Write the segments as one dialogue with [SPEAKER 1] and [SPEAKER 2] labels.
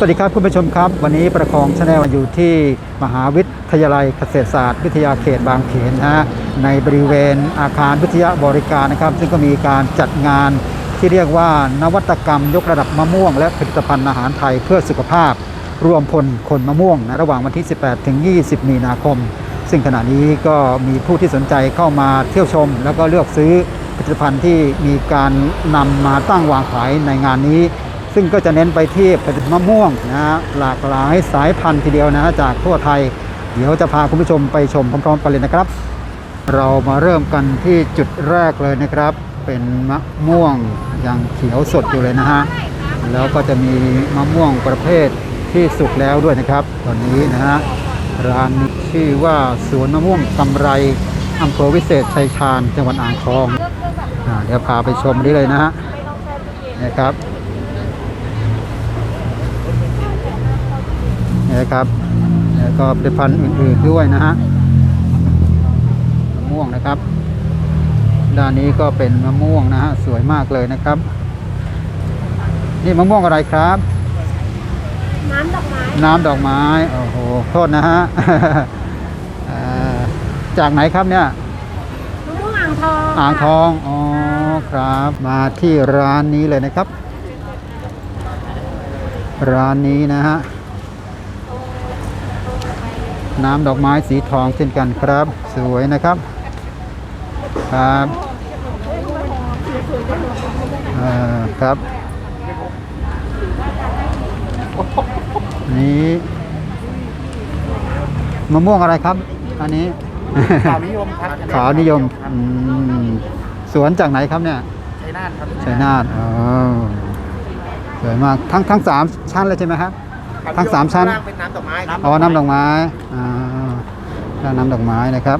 [SPEAKER 1] สวัสดีครับคุณผู้ชมครับ วันนี้ประคองชาแนลอยู่ที่มหาวิทยาลัยเกษตรศาสตร์วิทยาเขตบางเขนนะฮะในบริเวณอาคารวิทยาบริการนะครับ ซึ่งก็มีการจัดงานที่เรียกว่านวัตกรรมยกระดับมะม่วง และผลิตภัณฑ์อาหารไทยเพื่อสุขภาพ รวมพลคนมะม่วงนะระหว่างวันที่ 18 ถึง 20 มีนาคม ซึ่งขณะนี้ก็มีผู้ที่สนใจเข้ามาเที่ยวชม แล้วก็เลือกซื้อผลิตภัณฑ์ที่มีการนำมาตั้งวางขายในงานนี้ ซึ่งก็จะเน้นไปที่มะม่วงนะฮะหลากหลายสายพันธุ์ทีเดียวนะฮะจากทั่วไทย เดี๋ยวจะพาคุณผู้ชมไปชมพร้อมๆกันเลยนะครับ เรามาเริ่มกันที่จุดแรกเลยนะครับ เป็นมะม่วงยังเขียวสดอยู่เลยนะฮะแล้วก็จะมีมะม่วงประเภทที่สุกแล้วด้วยนะครับ ตอนนี้นะฮะร้านชื่อว่าสวนมะม่วงกำไรอำเภอวิเศษชัยชาญจังหวัดอ่างทองอเดี๋ยวพาไปชมนี้เลยนะฮะนะครับ นะครับ แล้วก็ผลิตภัณฑ์อื่นๆด้วยนะฮะมะม่วงนะครับ ด้านนี้ก็เป็นมะม่วงนะฮะสวยมากเลยนะครับ นี่มะม่วงอะไรครับ
[SPEAKER 2] น้ำดอกไม้
[SPEAKER 1] น้ำดอกไม้โอ้โหโทษนะฮะเอ่อจากไหนครับเนี่ย
[SPEAKER 2] มะม่วงอ่างทอง
[SPEAKER 1] อ่างทองอ๋อครับมาที่ร้านนี้เลยนะครับ ร้านนี้นะฮะ น้ำดอกไม้สีทองเช่นกันครับ สวยนะครับครับเอ่อครับ นี้มะม่วงอะไรครับ อันนี้
[SPEAKER 3] ขาวนิยมครับ
[SPEAKER 1] ขาวนิยมอืมสวนจากไหนครับเนี่ย
[SPEAKER 3] ชัยนาทครับ
[SPEAKER 1] ชัยนาทอ๋อสวยมากทั้งทั้งสามชั้นเลยใช่ไหมครับ ทั้งสามชั้น
[SPEAKER 3] ข้ล่างเป็นน้ำดอกไม้ครับ
[SPEAKER 1] อ๋อน้ำดอกไม้อ่าด้านน้ำดอกไม้นะครับ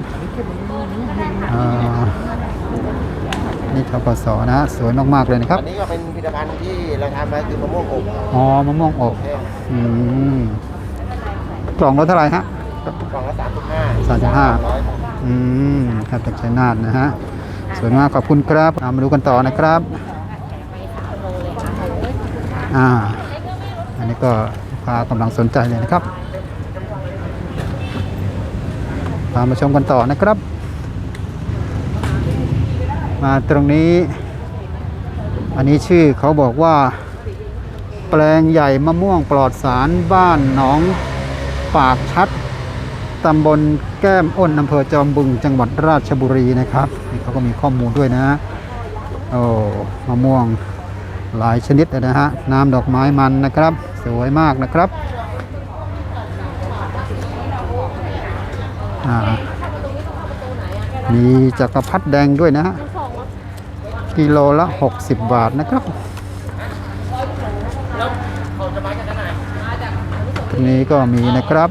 [SPEAKER 1] อ่านี่ทกศนะฮะสวยมากๆเลยนะครับ
[SPEAKER 3] อันนี้ก็เป็นผลิตภัณฑ์ที่เราทำมาคือมะม่วงอบ
[SPEAKER 1] อ๋อมะม่วงอบ
[SPEAKER 3] แห้ง
[SPEAKER 1] อืมกล่องรถเท่าไหร่ฮะ
[SPEAKER 3] กล่องละสามสิบห้า
[SPEAKER 1] สามสิบห้า
[SPEAKER 3] ร้อย
[SPEAKER 1] อืมครับจากชัยนาทนะฮะสวยมากขอบคุณครับเอามาดูกันต่อนะครับ อ่า อันนี้ก็ลูก ค้ากำลังสนใจเลยนะครับพามาชมกันต่อนะครับ มาตรงนี้ อันนี้ชื่อเขาบอกว่า แปลงใหญ่มะม่วงปลอดสารบ้านหนองปากชัดตำบลแก้มอ้นอำเภอจอมบึงจังหวัดราชบุรีนะครับนี่เขาก็มีข้อมูลด้วยนะโอ้มะม่วงหลายชนิดเลยนะฮะน้ำดอกไม้มันนะครับ วยมากนะครับอ่ามีจักรพัดแดงด้วยนะฮะกิโลละ 60 บาทนะครับตรงนี้ก็มีนะครับ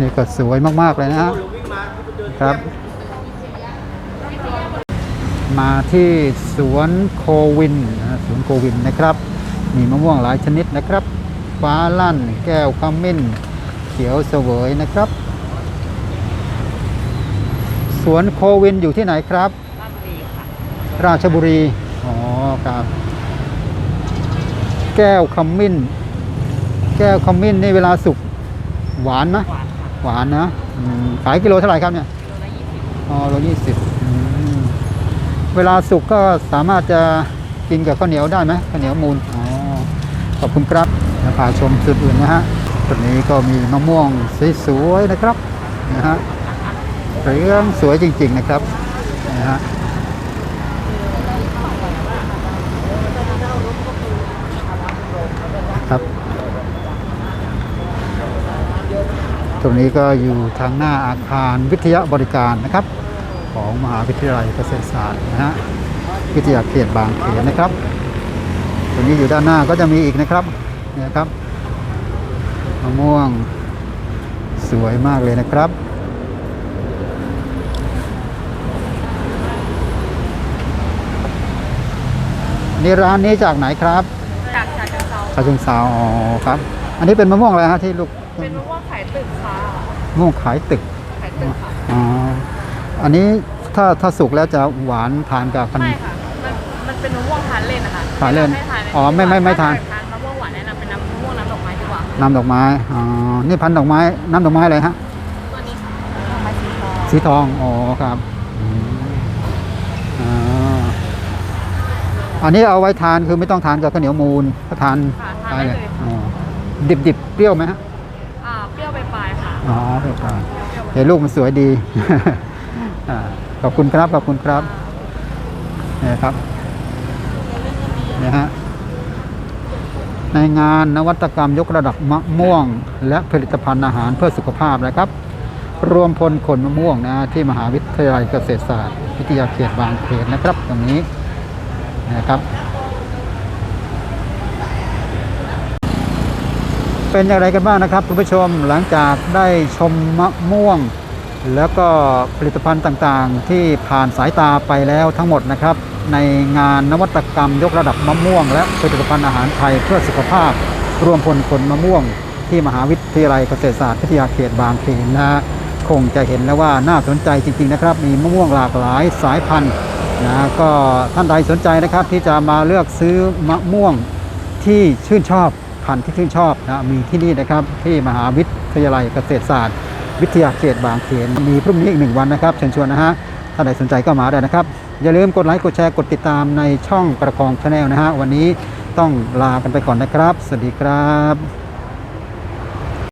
[SPEAKER 1] นี่ก็สวยมาก ๆ เลยนะฮะครับ มาที่สวนโควินนะสวนโควินนะครับ มีมะม่วงหลายชนิดนะครับ ฟ้าลั่น แก้วขมิ้น เขียวเสวยนะครับ สวนโควินอยู่ที่ไหนครับ ราชบุรีอ๋อครับ แก้วขมิ้น แก้วขมิ้นนี่เวลาสุกหวานนะหวานนะอืมขายกิโลเท่าไหร่ครับเนี่ยอ๋อโลยี่สิบ เวลาสุกก็สามารถจะกินกับข้าวเหนียวได้ไหมข้าวเหนียวมูลอ๋อขอบคุณครับแล้วพาชมจุดอื่นนะฮะจุดนี้ก็มีมะม่วงสวยๆนะครับนะฮะเรื่องสวยจริงๆนะครับนะฮะครับ ตรงนี้ก็อยู่ทางหน้าอาคารวิทยาบริการนะครับ ของมหาวิทยาลัยเกษตรศาสตร์นะฮะวิทยาเขตบางเขนนะครับ ตรงนี้อยู่ด้านหน้าก็จะมีอีกนะครับเนี่ยครับมะม่วงสวยมากเลยนะครับนี่ร้านนี้จากไหนครับ
[SPEAKER 2] จากฉะเชิงเทรา
[SPEAKER 1] ชาเชิงเซาอ๋อครับ อันนี้เป็นมะม่วงอะไรฮะที่ลูก
[SPEAKER 2] เป็นมะม่วงขายตึกค่ะ
[SPEAKER 1] มะม่วงขายตึก
[SPEAKER 2] ขายตึกค่ะ
[SPEAKER 1] อ๋ออันนี้ถ้าถ้าสุกแล้วจะหวานทานกับขน
[SPEAKER 2] ไม่
[SPEAKER 1] ม
[SPEAKER 2] ค่ะ มันมันเป็นมะม่วงทานเล่นนะคะ
[SPEAKER 1] ทานเล่น
[SPEAKER 2] ไม่ทาน
[SPEAKER 1] อ๋อไม่ไม่ไม่ทาน
[SPEAKER 2] ถ้เกิดทานมะม่วงหวานแนะนำเป็นน้ำมะม่วงน้ำดอกไม้ดีกว่า
[SPEAKER 1] น้ำดอกไม้อ๋อนี่พันธุ์ดอกไม้น้ำดอกไม้อะไรฮะ
[SPEAKER 2] ตัวนี้ค่ะดอกไม้สีทอง
[SPEAKER 1] สีทอง อ๋อครับอืมอ่าอันนี้เอาไว้ทานคือไม่ต้องทานกับข้าวเหนียวมูนก็ทาน
[SPEAKER 2] ค่ะทานได้เลย
[SPEAKER 1] อ๋อดิบดิบๆเปรี้ยวไหมฮะ
[SPEAKER 2] อ่าเปรี้ยวไปปลายๆค่ะ
[SPEAKER 1] อ๋อเปรี้ยวครับเห็นลูกมันสวยดีอ่า ขอบคุณครับขอบคุณครับนี่ครับนี่ฮะในงานนวัตกรรมยกระดับมะม่วง และผลิตภัณฑ์อาหารเพื่อสุขภาพนะครับ รวมพลขนมะม่วงนะที่มหาวิทยาลัยเกษตรศาสตร์ วิทยาเขตบางเขนนะครับ ตรงนี้นะครับ เป็นอย่างไรกันบ้างนะครับคุณผู้ชมหลังจากได้ชมมะม่วง แล้วก็ผลิตภัณฑ์ต่างๆ ที่ผ่านสายตาไปแล้วทั้งหมดนะครับ ในงานนวัตกรรมยกระดับมะม่วง และผลิตภัณฑ์อาหารไทยเพื่อสุขภาพ รวมพลคนมะม่วง ที่มหาวิทยาลัยเกษตรศาสตร์วิทยาเขตบางเขนนะฮะคงจะเห็นแล้วว่าน่าสนใจจริง ๆนะครับ มีมะม่วงหลากหลายสายพันธุ์นะก็ท่านใดสนใจนะครับที่จะมาเลือกซื้อมะม่วงที่ชื่นชอบพันธุ์ที่ชื่นชอบนะมีที่นี่นะครับที่มหาวิทยาลัยเกษตรศาสตร์ วิทยาเขตบางเขนมีพรุ่งนี้อีกหนึ่งวันนะครับเชิญชวนนะฮะถ้าใดสนใจก็มาได้นะครับ อย่าลืมกดไลค์กดแชร์กดติดตามในช่องประคองชาแนลนะฮะวันนี้ต้องลากันไปก่อนนะครับ สวัสดีครับ